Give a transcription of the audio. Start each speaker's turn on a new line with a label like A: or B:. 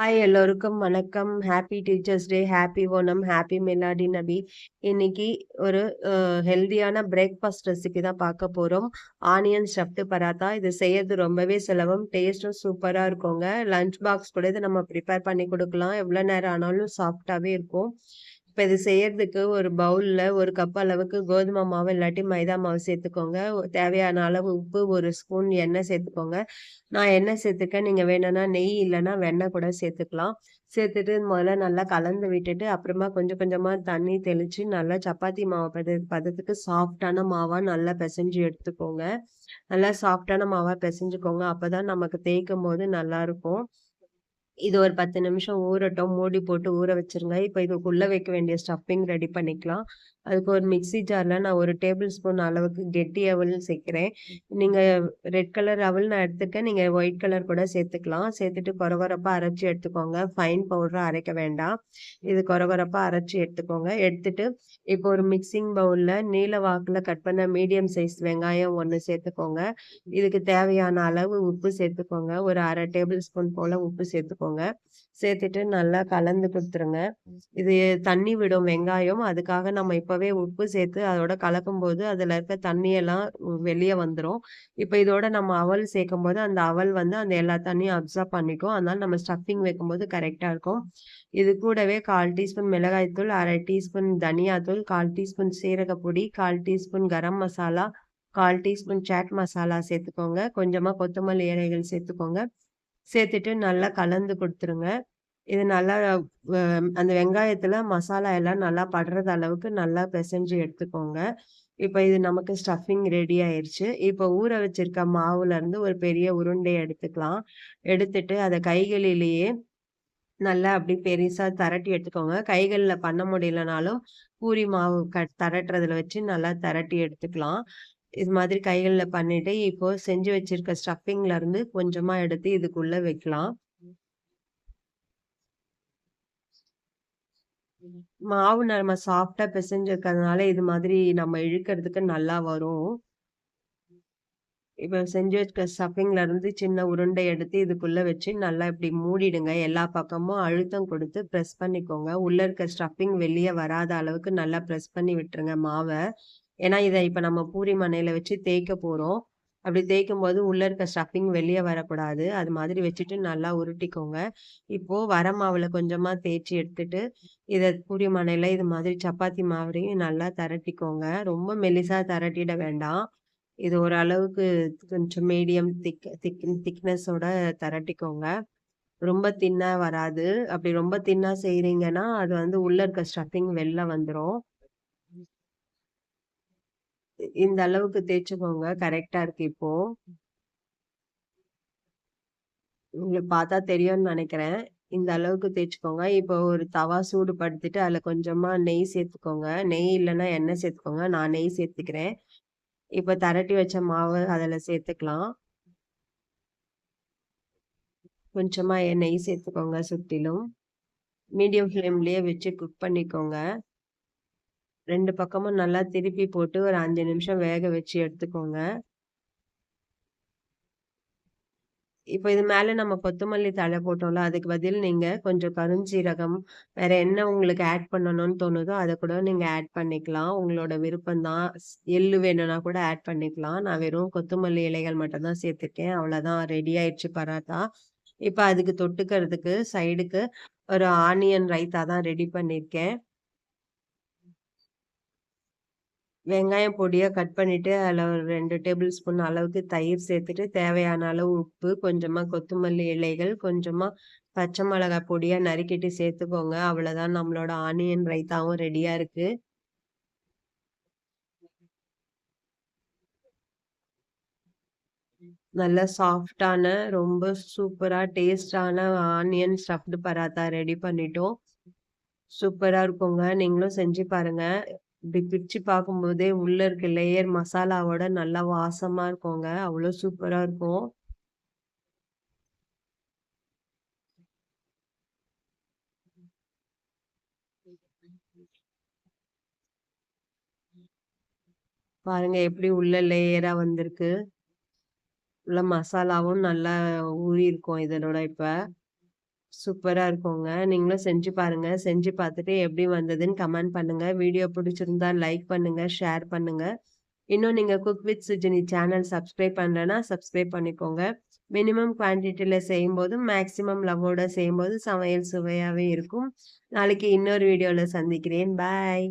A: Hi எல்லோருக்கும் வணக்கம். Happy teachers day, happy Onam happy Milad Nabi. இன்னைக்கு ஒரு ஹெல்த்தியான ஹெல்தியான பிரேக்ஃபாஸ்ட் ரெசிபி தான் பார்க்க போகிறோம் ஆனியன் ஸ்டஃப்டு பராத்தா. இது செய்யறது ரொம்பவே செலவும் டேஸ்ட்டும் சூப்பராக இருக்குங்க. லஞ்ச் பாக்ஸ் கூட இதை நம்ம ப்ரிப்பேர் பண்ணி கொடுக்கலாம் எவ்வளோ நேரம் ஆனாலும் சாஃப்டாகவே இருக்கும். இப்போ இது செய்யறதுக்கு ஒரு பவுலில் ஒரு கப் அளவுக்கு கோதுமை மாவு இல்லாட்டி மைதா மாவு சேர்த்துக்கோங்க. தேவையான அளவு உப்பு, ஒரு ஸ்பூன் எண்ணெய் சேர்த்துக்கோங்க. நான் எண்ணெய் சேர்த்துக்க நீங்கள் வேணும்னா நெய் இல்லைன்னா வெண்ணெய் கூட சேர்த்துக்கலாம். சேர்த்துட்டு முதல்ல நல்லா கலந்து விட்டுட்டு, அப்புறமா கொஞ்சம் கொஞ்சமாக தண்ணி தெளித்து நல்லா சப்பாத்தி மாவு பத பதத்துக்கு சாஃப்ட்டான மாவாக நல்லா பிசைஞ்சு எடுத்துக்கோங்க. நல்லா சாஃப்ட்டான பிசைஞ்சுக்கோங்க அப்போ தான் நமக்கு தேய்க்கும்போது நல்லாயிருக்கும் இது ஒரு 10 நிமிஷம் ஊறட்டும். மூடி போட்டு ஊற வச்சுருங்க. இப்போ இதுக்குள்ள வைக்க வேண்டிய ஸ்டஃப்பிங் ரெடி பண்ணிக்கலாம். அதுக்கு ஒரு மிக்ஸி ஜாரில் நான் ஒரு டேபிள் ஸ்பூன் அளவுக்கு கெட்டி அவல் சேர்க்குறேன் நீங்கள் ரெட் கலர் அவல் நான் எடுத்துருக்கேன். நீங்கள் ஒயிட் கலர் கூட சேர்த்துக்கலாம். சேர்த்துட்டு கொர அரைச்சி எடுத்துக்கோங்க. ஃபைன் பவுடரை அரைக்க வேண்டாம். இது கொர அரைச்சி எடுத்துக்கோங்க. எடுத்துட்டு இப்போ ஒரு மிக்ஸிங் பவுலில் நீல வாக்கில் கட் பண்ண மீடியம் சைஸ் வெங்காயம் ஒன்று சேர்த்துக்கோங்க. இதுக்கு தேவையான அளவு உப்பு சேர்த்துக்கோங்க. ஒரு அரை டேபிள் ஸ்பூன் போல் உப்பு சேர்த்துக்கோங்க. சேர்த்துட்டு நல்லா கலந்து கொடுத்துருங்க இது தண்ணி விடும் வெங்காயம். அதுக்காக நம்ம இப்போவே உப்பு சேர்த்து அதோட கலக்கும்போது அதில் இருக்க தண்ணியெல்லாம் வெளியே வந்துடும் இப்போ இதோட நம்ம அவல் சேர்க்கும்போது அந்த அவல் வந்து அந்த எல்லா தண்ணியும் அப்சர்வ் பண்ணிக்கும். அதனால நம்ம ஸ்டஃப்பிங் வைக்கும்போது கரெக்டாக இருக்கும். இது கூடவே 1/4 டீஸ்பூன் மிளகாய்த்தூள் அரை டீஸ்பூன் தனியாத்தூள் கால் டீஸ்பூன் சீரகப்பொடி கால் டீஸ்பூன் கரம் மசாலா, 1/4 டீஸ்பூன் சாட் மசாலா சேர்த்துக்கோங்க. கொஞ்சமாக கொத்தமல்லி இலைகள் சேர்த்துக்கோங்க. சேர்த்துட்டு நல்லா கலந்து கொடுத்துருங்க இது நல்லா அந்த வெங்காயத்தில் மசாலா எல்லாம் நல்லா படுறது அளவுக்கு நல்லா பிசைஞ்சு எடுத்துக்கோங்க. இப்போ இது நமக்கு ஸ்டஃப்பிங் ரெடி ஆயிடுச்சு இப்போ ஊற வச்சிருக்க மாவுலேருந்து ஒரு பெரிய உருண்டை எடுத்துக்கலாம். எடுத்துட்டு அதை கைகளிலேயே நல்லா அப்படி பெருசாக திரட்டி எடுத்துக்கோங்க. கைகளில் பண்ண முடியலனாலும் பூரி மாவு க திரட்டுறதுல வச்சு நல்லா திரட்டி எடுத்துக்கலாம். இது மாதிரி கைகளில் பண்ணிட்டு, இப்போ செஞ்சு வச்சிருக்க ஸ்டஃபிங்ல இருந்து கொஞ்சமா எடுத்து இதுக்குள்ள வைக்கலாம். மாவு நம்ம சாஃப்ட்டா பெசஞ்சிருக்கிறதுனால இது மாதிரி நம்ம இழுக்கிறதுக்கு நல்லா வரும். இப்ப செஞ்சு வச்சுக்க ஸ்டஃபிங்ல இருந்து சின்ன உருண்டை எடுத்து இதுக்குள்ள வச்சு நல்லா இப்படி மூடிடுங்க. எல்லா பக்கமும் அழுத்தம் கொடுத்து ப்ரெஸ் பண்ணிக்கோங்க. உள்ள இருக்க ஸ்டஃபிங் வெளியே வராத அளவுக்கு நல்லா ப்ரெஸ் பண்ணி விட்டுருங்க மாவை ஏன்னா இதை இப்போ நம்ம பூரி மண்ணையில் வச்சு தேய்க்க போகிறோம் அப்படி தேய்க்கும் போது உள்ள இருக்க ஸ்டஃபிங் வெளியே வரக்கூடாது. அது மாதிரி வச்சுட்டு நல்லா உருட்டிக்கோங்க. இப்போ வர மாவுல கொஞ்சமா தேய்ச்சி எடுத்துட்டு, இதை பூரி மணையில இது மாதிரி சப்பாத்தி மாவுரையும் நல்லா திரட்டிக்கோங்க. ரொம்ப மெலிசா திரட்டிட வேண்டாம். இது ஓரளவுக்கு கொஞ்சம் மீடியம் திக் திக் திக்னஸோட திரட்டிக்கோங்க. ரொம்ப தின்னா வராது. அப்படி ரொம்ப தின்னா செய்கிறீங்கன்னா அது வந்து உள்ள இருக்க ஸ்டஃபிங் வெளில வந்துடும் இந்த அளவுக்கு தேய்ச்சிக்கோங்க கரெக்டா இருக்கு இப்போ. உங்களுக்கு பார்த்தா தெரியும்னு நினைக்கிறேன் இந்த அளவுக்கு தேய்ச்சிக்கோங்க இப்போ ஒரு தவா சூடுபடுத்திட்டு அதில் கொஞ்சமா நெய் சேர்த்துக்கோங்க. நெய் இல்லைன்னா எண்ணெய் சேர்த்துக்கோங்க. நான் நெய் சேர்த்துக்கிறேன். இப்போ தரட்டி வச்ச மாவு அதில் சேர்த்துக்கலாம். கொஞ்சமா நெய் சேர்த்துக்கோங்க சுற்றிலும் மீடியம் ஃப்ளேம்லேயே வச்சு குக் பண்ணிக்கோங்க. ரெண்டு பக்கமும் நல்லா திருப்பி போட்டு ஒரு அஞ்சு நிமிஷம் வேக வச்சு எடுத்துக்கோங்க. இப்போ இது மேலே நம்ம கொத்தமல்லி தழை போட்டோம்ல, அதுக்கு பதில் நீங்கள் கொஞ்சம் கருஞ்சீரகம், வேற என்ன உங்களுக்கு ஆட் பண்ணணும்னு தோணுதோ அதை கூட நீங்கள் ஆட் பண்ணிக்கலாம். உங்களோட விருப்பம் தான். எள்ளு வேணும்னா கூட ஆட் பண்ணிக்கலாம். நான் வெறும் கொத்தமல்லி இலைகள் மட்டும் தான் சேர்த்துருக்கேன். அவ்வளோதான் ரெடி ஆயிடுச்சு பராத்தா. இப்போ அதுக்கு தொட்டுக்கிறதுக்கு சைடுக்கு ஒரு ஆனியன் ரைத்தா தான் ரெடி பண்ணியிருக்கேன். வெங்காயம் பொடியாக கட் பண்ணிவிட்டு அதில் ஒரு ரெண்டு டேபிள் ஸ்பூன் அளவுக்கு தயிர் சேர்த்துட்டு, தேவையான அளவு உப்பு, கொஞ்சமாக கொத்தமல்லி இலைகள், கொஞ்சமாக பச்சை மிளகாய் பொடியாக நறுக்கிட்டு சேர்த்துக்கோங்க. அவ்வளோதான் நம்மளோட ஆனியன் ரைத்தாவும் ரெடியாக இருக்குது நல்ல சாஃப்ட்டான, ரொம்ப சூப்பராக டேஸ்ட்டான ஆனியன் ஸ்டஃப்டு பராத்தா ரெடி பண்ணிட்டோம். சூப்பராக இருக்குங்க. நீங்களும் செஞ்சு பாருங்கள் இப்படி பிரிச்சு பார்க்கும்போதே உள்ள இருக்க லேயர் மசாலாவோட நல்லா வாசமா இருக்குங்க. அவ்வளோ சூப்பராக இருக்கும். பாருங்க எப்படி உள்ள லேயரா வந்திருக்கு. உள்ள மசாலாவும் நல்லா ஊறியிருக்கும் இதனோட இப்போ சூப்பராக இருக்குங்க. நீங்களும் செஞ்சு பாருங்கள் செஞ்சு பார்த்துட்டு எப்படி வந்ததுன்னு கமெண்ட் பண்ணுங்கள் வீடியோ பிடிச்சிருந்தா லைக் பண்ணுங்கள் ஷேர் பண்ணுங்கள் இன்னும் நீங்கள் cook with Sujini channel subscribe பண்ணலன்னா, சப்ஸ்கிரைப் பண்ணிக்கோங்க. மினிமம் குவான்டிட்டியில் செய்யும்போது, மேக்ஸிமம் லவ்வோட செய்யும்போது சமையல் சுவையாகவே இருக்கும். நாளைக்கு இன்னொரு வீடியோவில் சந்திக்கிறேன். பாய்.